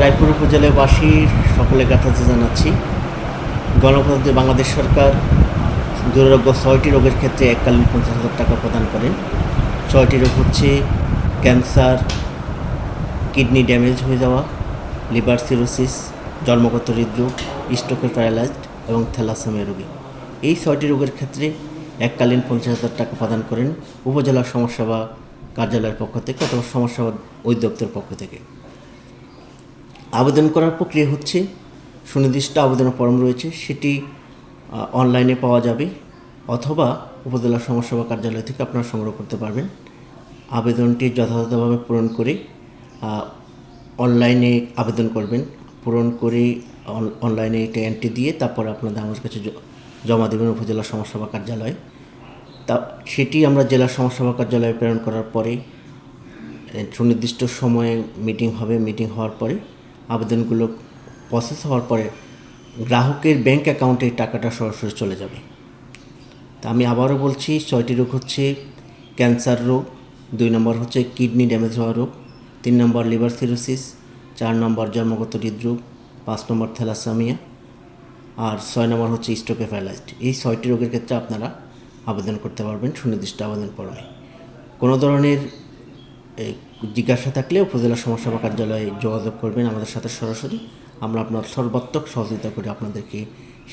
রায়পুর উপজেলাবাসী সকলে কাছে জানাচ্ছি, গণপ্রজাতন্ত্রী বাংলাদেশ সরকার দুরারোগ্য ছয়টি রোগের ক্ষেত্রে এককালীন পঞ্চাশ হাজার টাকা প্রদান করেন। ছয়টি রোগ হচ্ছে ক্যান্সার, কিডনি ড্যামেজ হয়ে যাওয়া, লিভার সিরোসিস, জন্মগত হৃদরোগ স্ট্রোকে প্যারালাইজড এবং থ্যালাসেমিয়া রোগী। এই ছয়টি রোগের ক্ষেত্রে এককালীন পঞ্চাশ হাজার টাকা প্রদান করেন উপজেলা সমস্যাবা কার্যালয়ের পক্ষ থেকে অথবা সমস্যাবা অধিদপ্তরের পক্ষ থেকে। আবেদন করার প্রক্রিয়া হচ্ছে, সুনির্দিষ্ট আবেদন ফর্ম রয়েছে, সেটি অনলাইনে পাওয়া যাবে, অথবা উপজেলা সমাজসেবা কার্যালয় থেকে আপনারা সংগ্রহ করতে পারবেন। আবেদনটি যথাযথভাবে পূরণ করে অনলাইনে আবেদন করবেন। পূরণ করে অনলাইনে এটা এন্ট্রি দিয়ে তারপরে আপনাদের আমার কাছে জমা দেবেন উপজেলা সমাজসেবা কার্যালয়ে। তা, সেটি আমরা জেলা সমাজসেবা কার্যালয়ে প্রেরণ করার পরে সুনির্দিষ্ট সময়ে মিটিং হবে মিটিং হওয়ার পরে আবেদনগুলো প্রসেস হওয়ার পরে গ্রাহকের ব্যাংক অ্যাকাউন্টে টাকাটা সরাসরি চলে যাবে। তা আমি আবারও বলছি, ছয়টি রোগ হচ্ছে ক্যান্সার রোগ, দুই নম্বর হচ্ছে কিডনি ড্যামেজ হওয়া রোগ, তিন নম্বর লিভার সিরোসিস চার নম্বর জন্মগত হৃদরোগ, পাঁচ নম্বর থ্যালাসামিয়া, আর ছয় নম্বর হচ্ছে স্ট্রোকে প্যারালাইজড এই ছয়টি রোগের ক্ষেত্রে আপনারা আবেদন করতে পারবেন সুনির্দিষ্ট আবেদন ফর্মে কোনো ধরনের জিজ্ঞাসা থাকলে উপজেলা সমস্যা কার্যালয়ে যোগাযোগ করবেন আমাদের সাথে সরাসরি। আমরা আপনার সর্বাত্মক সহযোগিতা করে আপনাদেরকে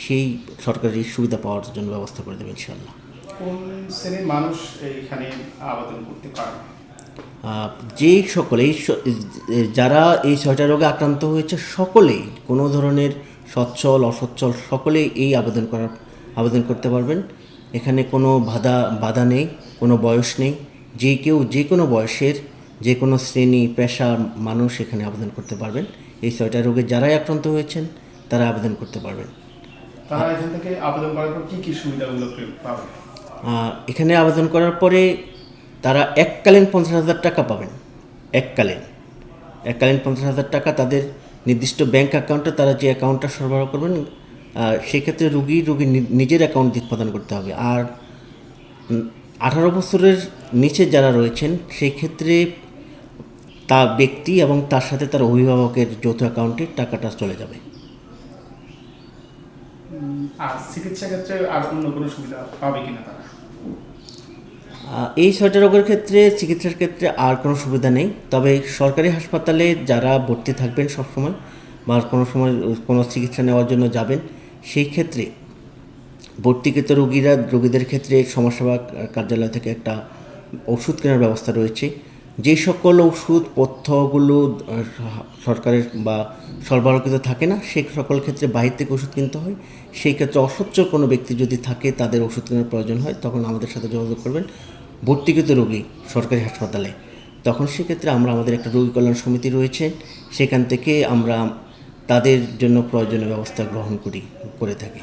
সেই সরকারি সুবিধা পাওয়ার জন্য ব্যবস্থা করে দেবেন ইনশাল্লাহ কোন শ্রেণির মানুষ এইখানে আবেদন করতে পারে? আহ, যেই সকলে এই যারা এই ছয়টা রোগে আক্রান্ত হয়েছে সকলেই কোনো ধরনের সচ্ছল অসচ্ছল সকলেই এই আবেদন করার আবেদন করতে পারবেন। এখানে কোনো বাধা বাধা নেই কোনো বয়স নেই। যে কেউ যে কোনো বয়সের যে কোনো শ্রেণি পেশা মানুষ এখানে আবেদন করতে পারবেন। এই ছয়টা রোগে যারাই আক্রান্ত হয়েছেন তারা আবেদন করতে পারবেন। তারা এখান থেকে আবেদন করার পর কি কি সুবিধাগুলো পে- এখানে আবেদন করার পরে তারা এককালীন পঞ্চাশ হাজার টাকা পাবেন। এককালীন। এককালীন পঞ্চাশ হাজার টাকা তাদের নির্দিষ্ট ব্যাংক অ্যাকাউন্টে তারা যে অ্যাকাউন্টটা সরবরাহ করবেন সেক্ষেত্রে রুগী রুগী নি- নিজের অ্যাকাউন্ট প্রদান করতে হবে। আর আঠারো বছরের নিচে যারা রয়েছেন সেই ক্ষেত্রে তা ব্যক্তি এবং তার সাথে তার অভিভাবকের যৌথ অ্যাকাউন্টে টাকাটা চলে যাবে। আর চিকিৎসা ক্ষেত্রে আর অন্য কোনো সুবিধা পাবে কিনা তারা? এই ছয়টা রোগের ক্ষেত্রে চিকিৎসার ক্ষেত্রে আর কোনো সুবিধা নেই। তবে সরকারি হাসপাতালে যারা ভর্তি থাকবেন সবসময় বা কোনো সময় কোনো চিকিৎসা নেওয়ার জন্য যাবেন সেই ক্ষেত্রে ভর্তিকৃত রোগীরা রোগীদের ক্ষেত্রে সমাজসেবা কার্যালয় থেকে একটা ওষুধ কেনার ব্যবস্থা রয়েছে। যে সকল ওষুধ, পথ্যগুলো সরকারের বা সরবরাহকৃত থাকে না সেই সকল ক্ষেত্রে বাইরে থেকে ওষুধ কিনতে হয়। সেই ক্ষেত্রে অসচ্ছল কোনো ব্যক্তি যদি থাকে, তাদের ওষুধ কেনার প্রয়োজন হয়, তখন আমাদের সাথে যোগাযোগ করবেন ভর্তিকৃত রোগী সরকারি হাসপাতালে। তখন সেক্ষেত্রে আমরা আমাদের একটা রোগী কল্যাণ সমিতি রয়েছে। সেখান থেকে আমরা তাদের জন্য প্রয়োজনীয় ব্যবস্থা গ্রহণ করি, করে থাকি।